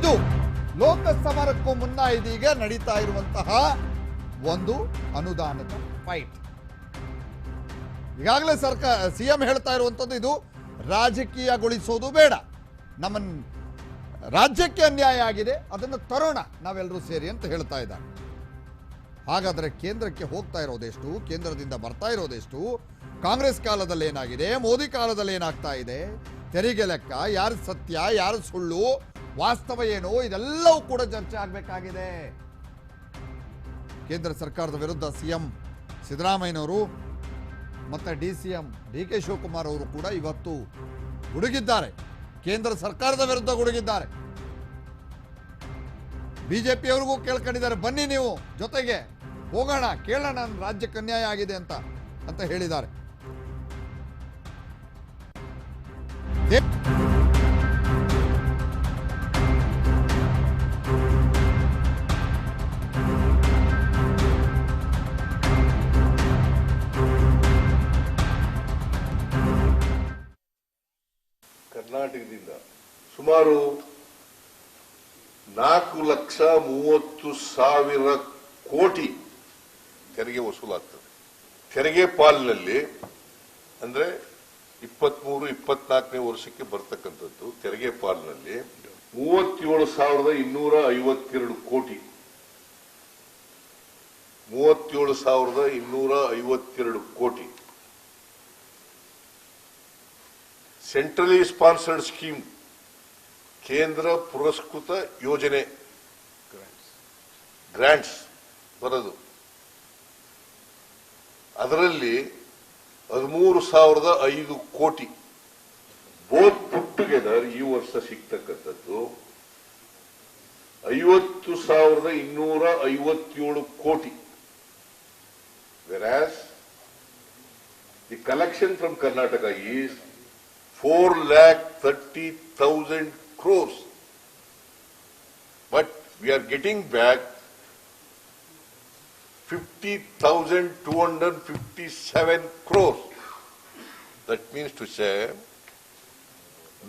ಇದು ಲೋಕಸಮರಕ್ಕೂ ಮುನ್ನ ಇದೀಗ ನಡೀತಾ ಇರುವಂತಹ ಒಂದು ಅನುದಾನದ ಫೈಟ್ ಈಗಾಗಲೇ ಸರ್ಕಾರ ಸಿಎಂ ಹೇಳ್ತಾ ಇರುವಂಥದ್ದು ಇದು ರಾಜಕೀಯಗೊಳಿಸೋದು ಬೇಡ. ನಮ್ಮ ರಾಜ್ಯಕ್ಕೆ ಅನ್ಯಾಯ ಆಗಿದೆ, ಅದನ್ನು ತರೋಣ ನಾವೆಲ್ಲರೂ ಸೇರಿ ಅಂತ ಹೇಳ್ತಾ ಇದ್ದಾರೆ. ಹಾಗಾದರೆ ಕೇಂದ್ರಕ್ಕೆ ಹೋಗ್ತಾ ಇರೋದೆಷ್ಟು? ಕೇಂದ್ರದಿಂದ ಬರ್ತಾ ಇರೋದೆಷ್ಟು? ಕಾಂಗ್ರೆಸ್ ಕಾಲದಲ್ಲಿ ಏನಾಗಿದೆ ಮೋದಿ ಕಾಲದಲ್ಲಿ ಏನಾಗ್ತಾ ಇದೆ? ತೆರಿಗೆ ಲೆಕ್ಕ, ಯಾರು ಸತ್ಯ, ಯಾರು ಸುಳ್ಳು? ವಾಸ್ತವ ಏನು? ಇದೆಲ್ಲವೂ ಕೂಡ ಚರ್ಚೆ ಆಗಬೇಕಾಗಿದೆ. ಕೇಂದ್ರ ಸರ್ಕಾರದ ವಿರುದ್ಧ ಸಿಎಂ ಸಿದ್ದರಾಮಯ್ಯನವರು ಮತ್ತು D C M D K Shivakumar ಅವರು ಕೂಡ ಇವತ್ತು ಗುಡುಗಿದ್ದಾರೆ. ಕೇಂದ್ರ ಸರ್ಕಾರದ ವಿರುದ್ಧ ಗುಡುಗಿದ್ದಾರೆ. ಬಿಜೆಪಿಯವರಿಗೂ ಕೇಳ್ಕೊಂಡಿದ್ದಾರೆ, ಬನ್ನಿ ನೀವು ಜೊತೆಗೆ ಹೋಗೋಣ, ಕೇಳೋಣ ರಾಜ್ಯಕ್ಕೆ ಅನ್ಯಾಯ ಆಗಿದೆ ಅಂತ ಅಂತ ಹೇಳಿದ್ದಾರೆ. ಕರ್ನಾಟಕದಿಂದ ಸುಮಾರು ನಾಲ್ಕು ಲಕ್ಷ ಮೂವತ್ತು ಸಾವಿರ ಕೋಟಿ ತೆರಿಗೆ ವಸೂಲಾಗ್ತದೆ. ತೆರಿಗೆ ಪಾಲಿನಲ್ಲಿ ಅಂದ್ರೆ ಇಪ್ಪತ್ಮೂರು, ಇಪ್ಪತ್ನಾಲ್ಕನೇ ವರ್ಷಕ್ಕೆ ಬರ್ತಕ್ಕಂಥದ್ದು ತೆರಿಗೆ ಪಾಲಿನಲ್ಲಿ ಮೂವತ್ತೇಳು ಸಾವಿರದ ಇನ್ನೂರ ಐವತ್ತೆರಡು ಕೋಟಿ. ಮೂವತ್ತೇಳು ಸಾವಿರದ ಇನ್ನೂರ ಐವತ್ತೆರಡು ಕೋಟಿ. ಸೆಂಟ್ರಲಿ ಸ್ಪಾನ್ಸರ್ಡ್ ಸ್ಕೀಮ್, ಕೇಂದ್ರ ಪುರಸ್ಕೃತ ಯೋಜನೆ. ಗ್ರಾಂಟ್ಸ್ ಬರೋದು. ಅದರಲ್ಲಿ ಹದಿಮೂರು ಸಾವಿರದ ಐದು ಕೋಟಿ. ಬೋತ್ ಪುಟ್ ಟುಗೆದರ್ ಈ ವರ್ಷ ಸಿಗ್ತಕ್ಕಂಥದ್ದು ಐವತ್ತು ಸಾವಿರದ ಇನ್ನೂರ ಐವತ್ತೇಳು ಕೋಟಿ. Whereas the collection from Karnataka is four lakh thirty thousand crores. But we are getting back fifty thousand two hundred fifty-seven crores. That means to say,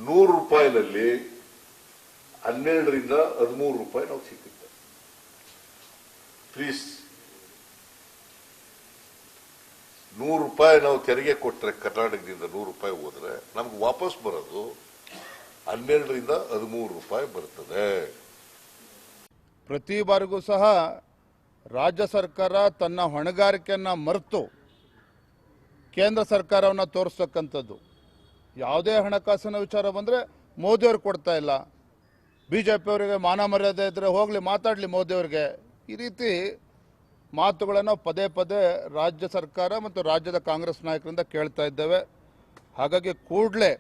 ನೂರು ರೂಪಾಯಿನಲ್ಲಿ ಹನ್ನೆರಡರಿಂದ ಹದಿಮೂರು ರೂಪಾಯಿ ನಾವು ಸಿಕ್ಕುತ್ತೆ ಪ್ಲೀಸ್ ನೂರು ರೂಪಾಯಿ ನಾವು ತೆರಿಗೆ ಕೊಟ್ಟರೆ ಕರ್ನಾಟಕದಿಂದ ನೂರು ರೂಪಾಯಿ ಹೋದ್ರೆ ನಮ್ಗೆ ವಾಪಸ್ ಬರೋದು ಹನ್ನೆರಡರಿಂದ ಹದಿಮೂರು ರೂಪಾಯಿ ಬರ್ತದೆ. ಪ್ರತಿ ಬಾರಿಗೂ ಸಹ ರಾಜ್ಯ ಸರ್ಕಾರ ತನ್ನ ಹೊಣೆಗಾರಿಕೆಯನ್ನು ಮರೆತು ಕೇಂದ್ರ ಸರ್ಕಾರವನ್ನು ತೋರಿಸ್ತಕ್ಕಂಥದ್ದು. ಯಾವುದೇ ಹಣಕಾಸಿನ ವಿಚಾರ ಬಂದರೆ ಮೋದಿಯವ್ರು ಕೊಡ್ತಾ ಇಲ್ಲ. ಬಿ ಜೆ ಪಿಯವರಿಗೆ ಮಾನ ಮರ್ಯಾದೆ ಇದ್ದರೆ ಹೋಗಲಿ, ಮಾತಾಡಲಿ ಮೋದಿಯವ್ರಿಗೆ ಈ ರೀತಿ ಮಾತುಗಳನ್ನು ಪದೇ ಪದೇ ರಾಜ್ಯ ಸರ್ಕಾರ ಮತ್ತು ರಾಜ್ಯದ ಕಾಂಗ್ರೆಸ್ ನಾಯಕರಿಂದ ಕೇಳ್ತಾ ಇದ್ದೇವೆ. ಹಾಗಾಗಿ ಕೂಡಲೇ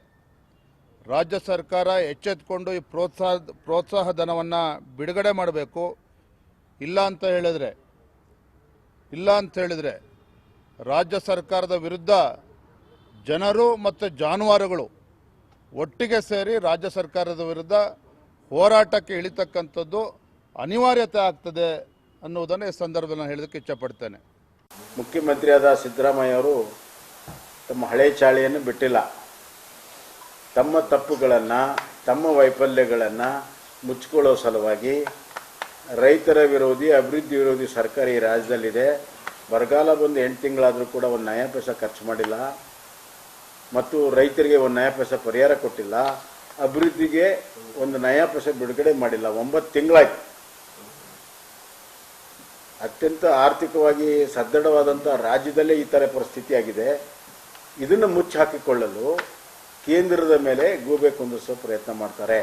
ರಾಜ್ಯ ಸರ್ಕಾರ ಎಚ್ಚೆತ್ಕೊಂಡು ಈ ಪ್ರೋತ್ಸಾಹ ಪ್ರೋತ್ಸಾಹ ಧನವನ್ನು ಬಿಡುಗಡೆ ಮಾಡಬೇಕು. ಇಲ್ಲ ಅಂತ ಹೇಳಿದರೆ, ಇಲ್ಲ ಅಂತ ಹೇಳಿದರೆ ರಾಜ್ಯ ಸರ್ಕಾರದ ವಿರುದ್ಧ ಜನರು ಮತ್ತು ಜಾನುವಾರುಗಳು ಒಟ್ಟಿಗೆ ಸೇರಿ ರಾಜ್ಯ ಸರ್ಕಾರದ ವಿರುದ್ಧ ಹೋರಾಟಕ್ಕೆ ಇಳಿತಕ್ಕಂಥದ್ದು ಅನಿವಾರ್ಯತೆ ಆಗ್ತದೆ. ಅನ್ನುವುದನ್ನು ಈ ಸಂದರ್ಭದಲ್ಲಿ ನಾನು ಹೇಳೋದಕ್ಕೆ ಇಚ್ಛಪಡ್ತೇನೆ. ಮುಖ್ಯಮಂತ್ರಿಯಾದ ಸಿದ್ದರಾಮಯ್ಯ ಅವರು ತಮ್ಮ ಹಳೆ ಚಾಳಿಯನ್ನು ಬಿಟ್ಟಿಲ್ಲ. ತಮ್ಮ ತಪ್ಪುಗಳನ್ನು, ತಮ್ಮ ವೈಫಲ್ಯಗಳನ್ನು ಮುಚ್ಚಿಕೊಳ್ಳೋ ಸಲುವಾಗಿ ರೈತರ ವಿರೋಧಿ, ಅಭಿವೃದ್ಧಿ ವಿರೋಧಿ ಸರ್ಕಾರ ಈ ರಾಜ್ಯದಲ್ಲಿದೆ. ಬರಗಾಲ ಬಂದು ಎಂಟು ತಿಂಗಳಾದರೂ ಕೂಡ ಒಂದು ನಯ ಪೈಸ ಖರ್ಚು ಮಾಡಿಲ್ಲ. ಮತ್ತು ರೈತರಿಗೆ ಒಂದು ನಯ ಪರಿಹಾರ ಕೊಟ್ಟಿಲ್ಲ. ಅಭಿವೃದ್ಧಿಗೆ ಒಂದು ನಯ ಪೈಸ ಬಿಡುಗಡೆ ಮಾಡಿಲ್ಲ. ಒಂಬತ್ತು ತಿಂಗಳಾಯ್ತು. ಅತ್ಯಂತ ಆರ್ಥಿಕವಾಗಿ ಸದೃಢವಾದಂಥ ರಾಜ್ಯದಲ್ಲೇ ಈ ಥರ ಪರಿಸ್ಥಿತಿ ಆಗಿದೆ ಇದನ್ನು ಮುಚ್ಚಿ ಹಾಕಿಕೊಳ್ಳಲು ಕೇಂದ್ರದ ಮೇಲೆ ಗೂಬೆ ಕುಂದಿಸೋ ಪ್ರಯತ್ನ ಮಾಡ್ತಾರೆ.